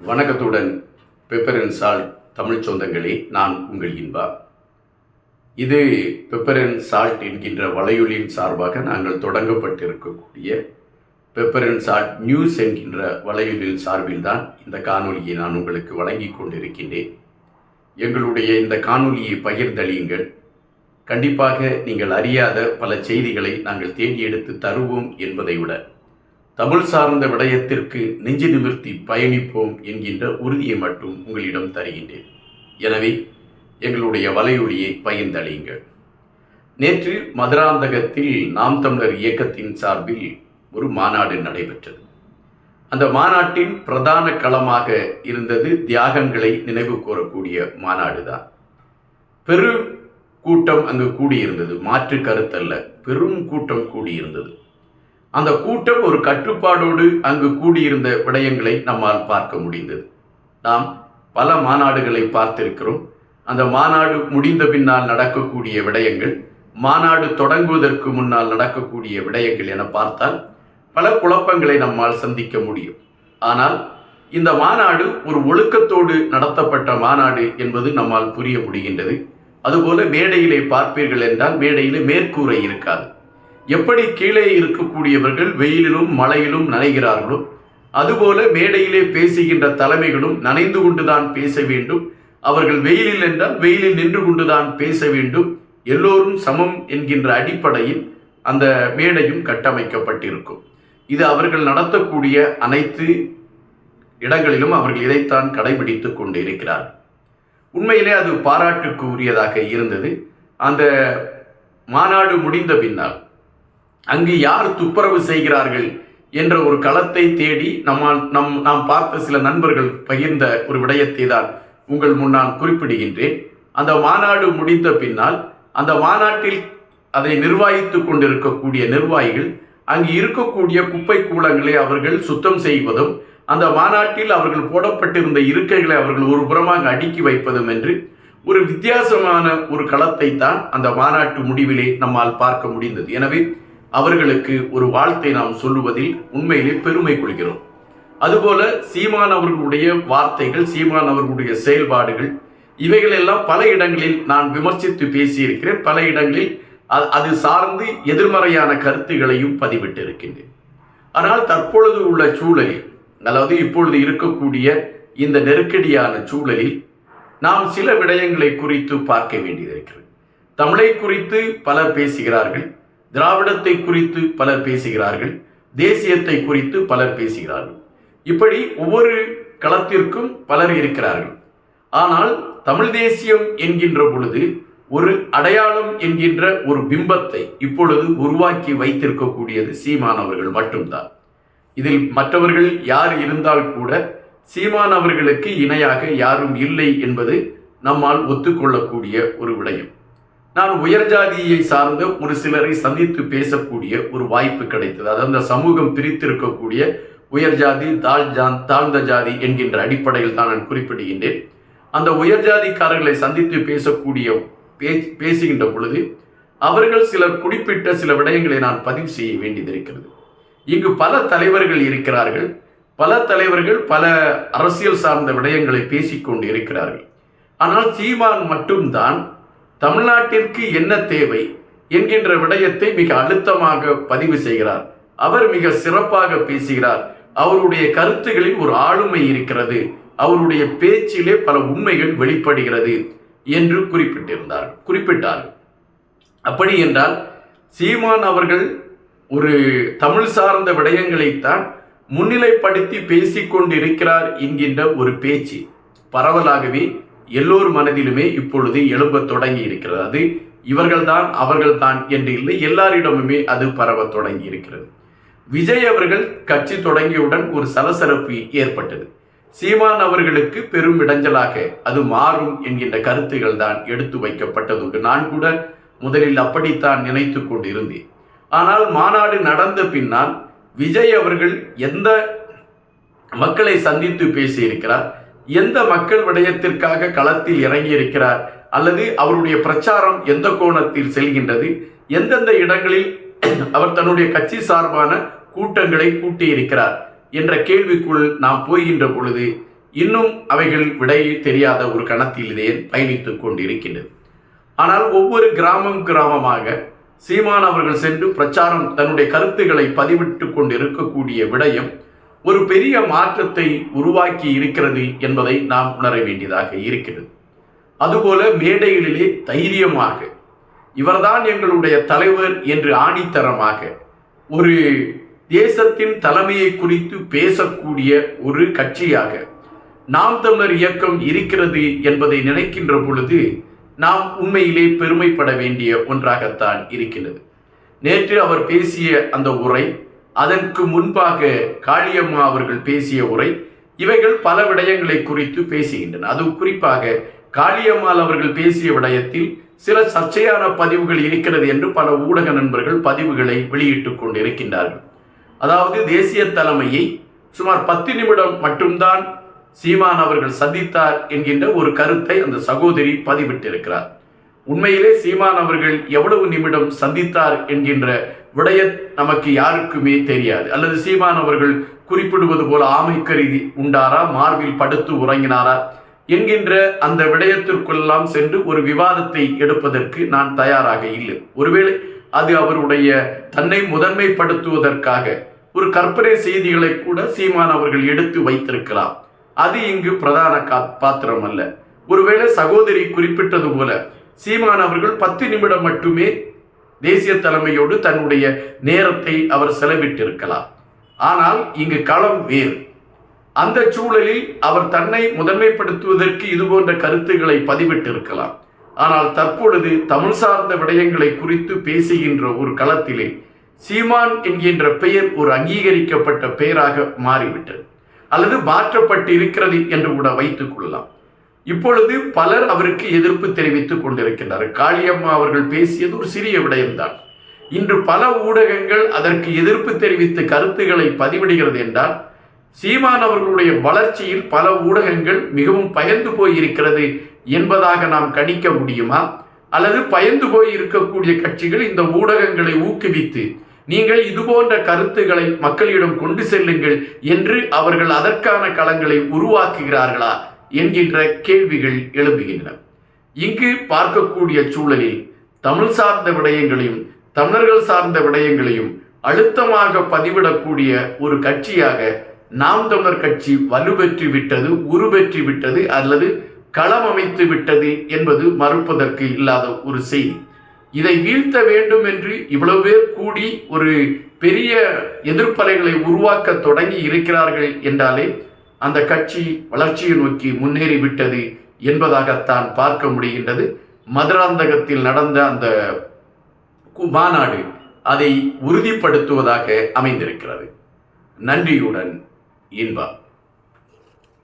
வணக்கத்துடன் பெப்பர் சால் தமிழ் சொந்தங்களே நான் உங்கள் இன்பா. இது பெப்பர் சால்ட் என்கின்ற வலையொலியின் சார்பாக நாங்கள் தொடங்கப்பட்டிருக்கக்கூடிய பெப்பர் சால்ட் நியூஸ் என்கின்ற வலையொலியின் சார்பில் தான் இந்த காணொலியை நான் உங்களுக்கு வழங்கி கொண்டிருக்கின்றேன். எங்களுடைய இந்த காணொலியை பகிர்ந்தளியுங்கள். கண்டிப்பாக நீங்கள் அறியாத பல செய்திகளை நாங்கள் தேடி எடுத்து தருவோம் என்பதை விட தமிழ் சார்ந்த விடயத்திற்கு நெஞ்சு நிமிர்த்தி பயணிப்போம் என்கின்ற உறுதியை மட்டும் உங்களிடம் தருகின்றேன். எனவே எங்களுடைய வலையொலியை பகிர்ந்தளியுங்கள் நேற்று மதுராந்தகத்தில் நாம் தமிழர் இயக்கத்தின் சார்பில் ஒரு மாநாடு நடைபெற்றது. அந்த மாநாட்டின் பிரதான களமாக இருந்தது தியாகங்களை நினைவு கூறக்கூடிய மாநாடு தான் பெரு கூட்டம் அங்கு கூடியிருந்தது. மாற்று கருத்தல்ல பெரும் கூட்டம் கூடியிருந்தது. அந்த கூட்டம் ஒரு கட்டுப்பாடோடு அங்கு கூடியிருந்த விடயங்களை நம்மால் பார்க்க முடிந்தது. நாம் பல மாநாடுகளை பார்த்திருக்கிறோம். அந்த மாநாடு முடிந்த பின்னால் நடக்கக்கூடிய விடயங்கள் மாநாடு தொடங்குவதற்கு முன்னால் நடக்கக்கூடிய விடயங்கள் என பார்த்தால் பல குழப்பங்களை நம்மால் சந்திக்க முடியும். ஆனால் இந்த மாநாடு ஒரு ஒழுக்கத்தோடு நடத்தப்பட்ட மாநாடு என்பது நம்மால் புரிய முடிகின்றது. அதுபோல மேடையிலே பார்ப்பீர்கள் என்றால் மேடையிலே மேற்கூரை இருக்காது. எப்படி கீழே இருக்கக்கூடியவர்கள் வெயிலிலும் மழையிலும் நனைகிறார்களோ அதுபோல மேடையிலே பேசுகின்ற தலைமைகளும் நனைந்து கொண்டுதான் பேச வேண்டும். அவர்கள் வெயிலில் என்றால் வெயிலில் நின்று கொண்டுதான் பேச வேண்டும். எல்லோரும் சமம் என்கின்ற அடிப்படையில் அந்த மேடையும் கட்டமைக்கப்பட்டிருக்கும். இது அவர்கள் நடத்தக்கூடிய அனைத்து இடங்களிலும் அவர்கள் இதைத்தான் கடைபிடித்து கொண்டு இருக்கிறார் உண்மையிலே அது பாராட்டுக்கு உரியதாக இருந்தது. அந்த மாநாடு முடிந்த பின்னால் அங்கு யார் துப்புரவு செய்கிறார்கள் என்ற ஒரு களத்தை தேடி நம்மால் நம் நாம் பார்த்த சில நண்பர்கள் பகிர்ந்த ஒரு விடயத்தை தான் உங்கள் முன்னால் குறிப்பிடுகின்றேன். அந்த மாநாடு முடிந்த பின்னால் அந்த மாநாட்டில் அதை நிர்வாகித்து கொண்டிருக்கக்கூடிய நிர்வாகிகள் அங்கு இருக்கக்கூடிய குப்பை கூலங்களை அவர்கள் சுத்தம் செய்வதும் அந்த மாநாட்டில் அவர்கள் போடப்பட்டிருந்த இருக்கைகளை அவர்கள் ஒரு புறமாக அடுக்கி வைப்பதும் என்று ஒரு வித்தியாசமான ஒரு களத்தை தான் அந்த மாநாட்டு முடிவிலே நம்மால் பார்க்க முடிந்தது. எனவே அவர்களுக்கு ஒரு வாழ்த்தை நாம் சொல்லுவதில் உண்மையிலே பெருமை கொள்கிறோம். அதுபோல சீமான் அவர்களுடைய வார்த்தைகள் சீமான் அவர்களுடைய செயல்பாடுகள் இவைகளெல்லாம் பல இடங்களில் நான் விமர்சித்து பேசியிருக்கிறேன். பல இடங்களில் அது சார்ந்து எதிர்மறையான கருத்துகளையும் பதிவிட்டு இருக்கின்றேன் ஆனால் தற்பொழுது உள்ள சூழலில் அதாவது இப்பொழுது இருக்கக்கூடிய இந்த நெருக்கடியான சூழலில் நாம் சில விடயங்களை குறித்து பார்க்க வேண்டியதிருக்கிறது தமிழை குறித்து பலர் பேசுகிறார்கள். திராவிடத்தை குறித்து பலர் பேசுகிறார்கள் தேசியத்தை குறித்து பலர் பேசுகிறார்கள். இப்படி ஒவ்வொரு களத்திற்கும் பலர் இருக்கிறார்கள். ஆனால் தமிழ் தேசியம் என்கின்ற பொழுது ஒரு அடையாளம் என்கின்ற ஒரு பிம்பத்தை இப்பொழுது உருவாக்கி வைத்திருக்கக்கூடியது சீமானவர்கள் மட்டும்தான். இதில் மற்றவர்கள் யார் இருந்தால் கூட சீமானவர்களுக்கு இணையாக யாரும் இல்லை என்பது நம்மால் ஒத்துக்கொள்ளக்கூடிய ஒரு விடயம். நான் உயர் ஜாதியை சார்ந்த ஒரு சிலரை சந்தித்து பேசக்கூடிய ஒரு வாய்ப்பு கிடைத்தது. அது அந்த சமூகம் பிரித்திருக்கக்கூடிய உயர் ஜாதி தாழ் ஜான் தாழ்ந்த ஜாதி என்கின்ற அடிப்படையில் தான் நான் குறிப்பிடுகின்றேன். அந்த உயர் ஜாதிக்காரர்களை சந்தித்து பேசக்கூடிய பேசுகின்ற பொழுது அவர்கள் சிலர் குறிப்பிட்ட சில விடயங்களை நான் பதிவு செய்ய வேண்டியதிருக்கிறது இங்கு பல தலைவர்கள் இருக்கிறார்கள். பல தலைவர்கள் பல அரசியல் சார்ந்த விடயங்களை பேசிக்கொண்டு இருக்கிறார்கள். ஆனால் சீமான் மட்டும்தான் தமிழ்நாட்டிற்கு என்ன தேவை என்கின்ற விடயத்தை மிக அழுத்தமாக பதிவு செய்கிறார். அவர் மிக சிறப்பாக பேசுகிறார். அவருடைய கருத்துகளில் ஒரு ஆளுமை இருக்கிறது. அவருடைய பேச்சிலே பல உண்மைகள் வெளிப்படுகிறது என்று குறிப்பிட்டிருந்தார் குறிப்பிட்டார். அப்படி என்றால் சீமான் அவர்கள் ஒரு தமிழ் சார்ந்த விடயங்களைத்தான் முன்னிலைப்படுத்தி பேசிக்கொண்டிருக்கிறார் என்கின்ற ஒரு பேச்சு பரவலாகவே எல்லோர் மனதிலுமே இப்பொழுது எழும்ப தொடங்கி இருக்கிறது அது இவர்கள்தான் அவர்கள்தான் என்று இல்லை எல்லாரிடமுமே அது பரவ தொடங்கி இருக்கிறது விஜய் அவர்கள் கட்சி தொடங்கியவுடன் ஒரு சலசலப்பு ஏற்பட்டது. சீமான் அவர்களுக்கு பெரும் இடைஞ்சலாக அது மாறும் என்கின்ற கருத்துகள் தான் எடுத்து வைக்கப்பட்டதுண்டு. நான் கூட முதலில் அப்படித்தான் நினைத்து கொண்டிருந்தேன். ஆனால் மாநாடு நடந்த பின்னால் விஜய் அவர்கள் எந்த மக்களை சந்தித்து பேசியிருக்கிறார்? எந்த மக்கள் விடயத்திற்காக களத்தில் இறங்கி இருக்கிறார் அல்லது அவருடைய பிரச்சாரம் எந்த கோணத்தில் செல்கின்றது? எந்தெந்த இடங்களில் அவர் தன்னுடைய கட்சி சார்பான கூட்டங்களை கூட்டியிருக்கிறார்? என்ற கேள்விக்குள் நாம் போகின்ற பொழுது இன்னும் அவைகள் விடை தெரியாத ஒரு கணத்திலே பயணித்துக் கொண்டிருக்கின்றது. ஆனால் ஒவ்வொரு கிராமம் கிராமமாக சீமான் அவர்கள் சென்று பிரச்சாரம் தன்னுடைய கருத்துக்களை பதிவிட்டு கொண்டிருக்கக்கூடிய விடயம் ஒரு பெரிய மாற்றத்தை உருவாக்கி இருக்கிறது என்பதை நாம் உணர வேண்டியதாக இருக்கிறது. அதுபோல மேடைகளிலே தைரியமாக இவர்தான் எங்களுடைய தலைவர் என்று ஆணித்தரமாக ஒரு தேசத்தின் தலைமையை குறித்து பேசக்கூடிய ஒரு கட்சியாக நாம் தமிழர் இயக்கம் இருக்கிறது என்பதை நினைக்கின்ற பொழுது நாம் உண்மையிலே பெருமைப்பட வேண்டிய ஒன்றாகத்தான் இருக்கிறது. நேற்று அவர் பேசிய அந்த உரை அதற்கு முன்பாக காளியம்மா அவர்கள் பேசிய உரை இவைகள் பல விடயங்களை குறித்து பேசுகின்றன. அது குறிப்பாக காளியம்மாள் அவர்கள் பேசிய விடயத்தில் சில சர்ச்சையான பதிவுகள் இருக்கிறது என்று பல ஊடக நண்பர்கள் பதிவுகளை வெளியிட்டுக் கொண்டிருக்கின்றார்கள். அதாவது தேசிய தலைமையை சுமார் பத்து நிமிடம் மட்டும்தான் சீமான் அவர்கள் சந்தித்தார் என்கின்ற ஒரு கருத்தை அந்த சகோதரி பதிவிட்டிருக்கிறார். உண்மையிலே சீமான் அவர்கள் எவ்வளவு நிமிடம் சந்தித்தார் என்கின்ற விடைய நமக்கு யாருக்குமே தெரியாது. அல்லது சீமான் அவர்கள் குறிப்பிடுவது போல ஆமைக்கருதி உண்டாரா? மார்பில் படுத்து உறங்கினாரா? என்கின்ற அந்த விடயத்திற்குள்ளெல்லாம் சென்று ஒரு விவாதத்தை எடுப்பதற்கு நான் தயாராக இல்லை. ஒருவேளை அது அவருடைய தன்னை முதன்மைப்படுத்துவதற்காக ஒரு கற்பனை செய்திகளை கூட சீமான் அவர்கள் எடுத்து வைத்திருக்கலாம். அது இங்கு பிரதான கா- பாத்திரம் அல்ல. ஒருவேளை சகோதரி குறிப்பிட்டது போல சீமான் அவர்கள் பத்து நிமிடம் மட்டுமே தேசிய தலைமையோடு தன்னுடைய நேரத்தை அவர் செலவிட்டிருக்கலாம். ஆனால் இங்கு களம் வேறு. அந்த சூழலில் அவர் தன்னை முதன்மைப்படுத்துவதற்கு இது போன்ற கருத்துக்களை பதிவிட்டிருக்கலாம். ஆனால் தற்பொழுது தமிழ் சார்ந்த விடயங்களை குறித்து பேசுகின்ற ஒரு களத்திலே சீமான் என்கின்ற பெயர் ஒரு அங்கீகரிக்கப்பட்ட பெயராக மாறிவிட்டது. அல்லது மாற்றப்பட்டு இருக்கிறது என்று கூட வைத்துக் கொள்ளலாம். இப்பொழுது பலர் அவருக்கு எதிர்ப்பு தெரிவித்துக் கொண்டிருக்கின்றனர். காளியம்மா அவர்கள் பேசியது ஒரு சிறிய விடயம்தான். இன்று பல ஊடகங்கள் அதற்கு எதிர்ப்பு தெரிவித்து கருத்துக்களை பதிவிடுகிறது என்றால் சீமான் அவர்களுடைய வளர்ச்சியில் பல ஊடகங்கள் மிகவும் பயந்து போயிருக்கிறது என்பதாக நாம் கணிக்க முடியுமா? அல்லது பயந்து போய் இருக்கக்கூடிய கட்சிகள் இந்த ஊடகங்களை ஊக்குவித்து நீங்கள் இது போன்ற கருத்துக்களை மக்களிடம் கொண்டு செல்லுங்கள் என்று அவர்கள் அதற்கான களங்களை உருவாக்குகிறார்களா? என்கின்ற கேள்விகள் எழும்புகின்றன. இங்கு பார்க்கக்கூடிய சூழலில் தமிழ் சார்ந்த விடயங்களையும் தமிழர்கள் சார்ந்த விடயங்களையும் அழுத்தமாக பதிவிடக்கூடிய ஒரு கட்சியாக நாம் தமிழர் கட்சி வலுப்பெற்று விட்டது உருவெற்றி விட்டது அல்லது களம் அமைத்து விட்டது என்பது மறுப்பதற்கு இல்லாத ஒரு செய்தி. இதை வீழ்த்த வேண்டும் என்று இவ்வளவு பேர் கூடி ஒரு பெரிய எதிர்ப்பலைகளை உருவாக்க தொடங்கி இருக்கிறார்கள் என்றாலே அந்த கட்சி வளர்ச்சியை நோக்கி முன்னேறிவிட்டது என்பதாகத்தான் பார்க்க முடிகின்றது. மதுராந்தகத்தில் நடந்த அந்த மாநாடு அதை உறுதிப்படுத்துவதாக அமைந்திருக்கிறது. நன்றியுடன் இன்பா